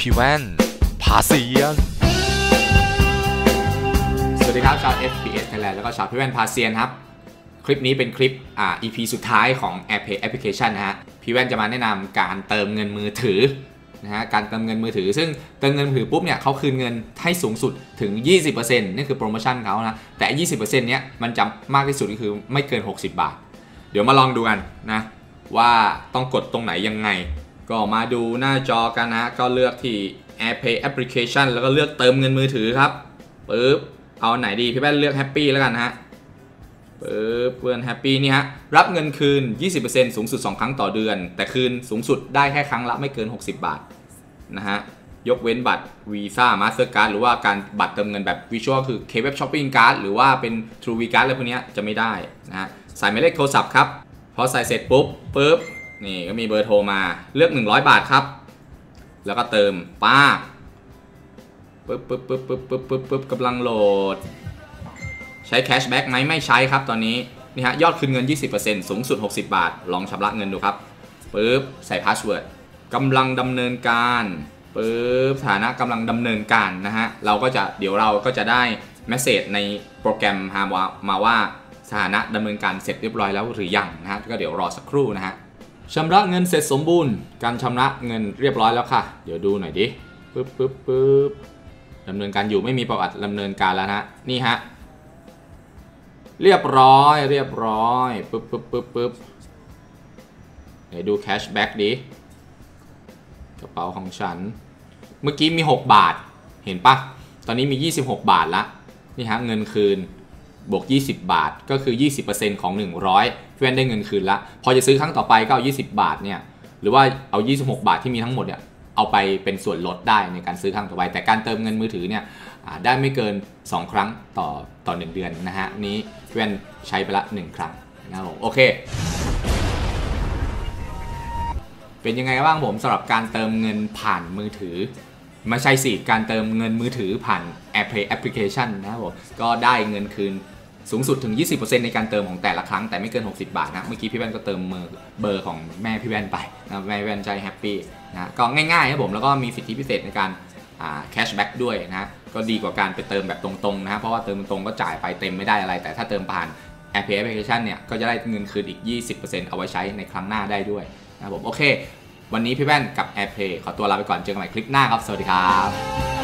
พี่แว่นพาเซียน สวัสดีครับชาว FPS Thailand แล้วก็ชาวพี่แว่นพาเซียนครับ คลิปนี้เป็นคลิปอ่า EP สุดท้ายของ AirPay Application นะฮะ พี่แว่นจะมาแนะนำการเติมเงินมือถือนะฮะ การเติมเงินมือถือ ซึ่งเติมเงินมือถือปุ๊บเนี่ยเขาคืนเงินให้สูงสุดถึง 20%นี่คือโปรโมชั่นเขานะ แต่ 20%เนี้ยมันจะมากที่สุดก็คือไม่เกิน 60 บาท เดี๋ยวมาลองดูกันนะว่าต้องกดตรงไหนยังไง ก็มาดูหน้าจอกันนะก็เลือกที่ AirPay Application แล้วก็เลือกเติมเงินมือถือครับปึ๊บเอาไหนดีพี่แป้นเลือก Happy แล้วกันฮะปึ๊บเพื่อน Happy นี่ฮะรับเงินคืน 20%สูงสุด 2 ครั้งต่อเดือน แต่คืนสูงสุดได้แค่ครั้งละไม่เกิน 60 บาทนะฮะยกเว้นบัตร Visa Mastercard หรือว่าการบัตรเติมเงินแบบ Visual คือ K-Web Shopping Card หรือว่าเป็น True V Card อะไรพวกนี้จะไม่ได้นะฮะใส่หมายเลขโทรศัพท์ครับพอใส่เสร็จปุ๊บปุ๊บ นี่ก็มีเบอร์โทรมาเลือก 100 บาทครับ แล้วก็เติมป้าปึ๊บปึ๊บปึ๊บปึ๊บปึ๊บปึ๊บปึ๊บกำลังโหลด ใช้แคชแบ็กไหมไม่ใช้ครับตอนนี้นี่ฮะยอดคืนเงิน 20%สูงสุด 60 บาท ลองชำระเงินดูครับปึ๊บใส่พาสเวิร์ดกำลังดำเนินการปึ๊บฐานะกำลังดำเนินการนะฮะเราก็จะเดี๋ยวเราก็จะได้เมสเซจในโปรแกรมมาว่ามาว่าสถานะดำเนินการเสร็จเรียบร้อยแล้วหรือยังนะฮะก็เดี๋ยวรอสักครู่นะฮะ ชำระเงินเสร็จสมบูรณ์ การชำระเงินเรียบร้อยแล้วค่ะ เดี๋ยวดูหน่อยดิปึ๊บปึ๊บปึ๊บดำเนินการอยู่ไม่มีประวัติดำเนินการแล้วนะฮะ นี่ฮะ เรียบร้อย เรียบร้อยปึ๊บปึ๊บปึ๊บปึ๊บเดี๋ยวดูแคชแบ็กดิ กระเป๋าของฉัน เมื่อกี้มี 6 บาท เห็นปะ ตอนนี้มี 26 บาทละ นี่ฮะ เงินคืน บวก 20 บาท ก็คือ 20%ของ 100เพื่อนได้เงินคืนละ พอจะซื้อครั้งต่อไปก็เอา 20 บาทเนี่ย หรือว่าเอา 26 บาทที่มีทั้งหมดเนี่ย เอาไปเป็นส่วนลดได้ในการซื้อครั้งต่อไป แต่การเติมเงินมือถือเนี่ยได้ไม่เกิน 2 ครั้งต่อต่อ 1 เดือนนะฮะ นี้เพื่อนใช้ไปละ 1 ครั้งนะครับผม โอเค เป็นยังไงบ้างผมสำหรับการเติมเงินผ่านมือถือ ม่ใช่สิการเติมเงินมือถือผ่าน AirPay Application นะครับผมก็ได้เงินคืนสูงสุดถึง 20%ในการเติมของแต่ละครั้งแต่ไม่เกิน 60 บาทนะ เมื่อกี้พี่แว่นก็เติมมือเบอร์ของแม่พี่แว่นไปนะแม่แว่นใจแฮปปี้นะก็ง่ายๆครับผมแล้วก็มีสิทธิพิเศษในการแคชแบ็กด้วยนะก็ดีกว่าการไปเติมแบบตรงๆนะเพราะว่าเติมตรงๆก็จ่ายไปเต็มไม่ได้อะไร แต่ถ้าเติมผ่าน AirPay Application เนี่ยก็จะได้เงินคืนอีก 20%เอาไว้ใช้ในครั้งหน้าได้ด้วยนะผมโอเค วันนี้พี่แว่นกับ AirPlay ขอตัวลาไปก่อนเจอกันใหม่คลิปหน้าครับ สวัสดีครับ